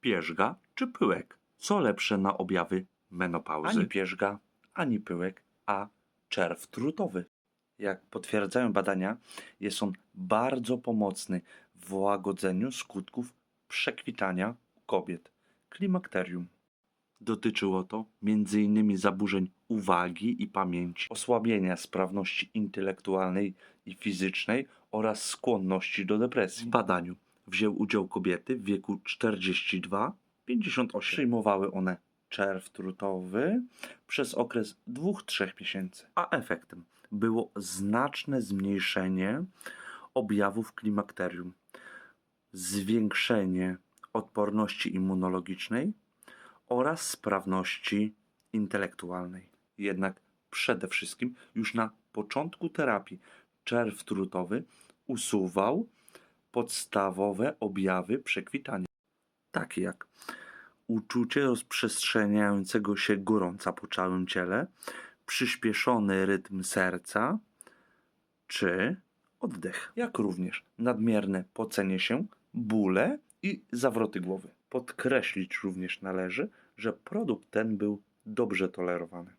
pierzga czy pyłek? Co lepsze na objawy menopauzy? Ani pierzga, ani pyłek, a czerw trutowy. Jak potwierdzają badania, jest on bardzo pomocny w łagodzeniu skutków przekwitania kobiet. Klimakterium. Dotyczyło to m.in. zaburzeń uwagi i pamięci, osłabienia sprawności intelektualnej i fizycznej oraz skłonności do W depresji. badaniu wzięły udział kobiety w wieku 42-58. Przyjmowały one czerw trutowy przez okres 2-3 miesięcy. a efektem było znaczne zmniejszenie objawów klimakterium, zwiększenie odporności immunologicznej oraz sprawności intelektualnej. Jednak przede wszystkim już na początku terapii czerw trutowy usuwał podstawowe objawy przekwitania, takie jak uczucie rozprzestrzeniającego się gorąca po całym ciele, przyspieszony rytm serca czy oddech, jak również nadmierne pocenie się, bóle i zawroty głowy. Podkreślić również należy, że produkt ten był dobrze tolerowany.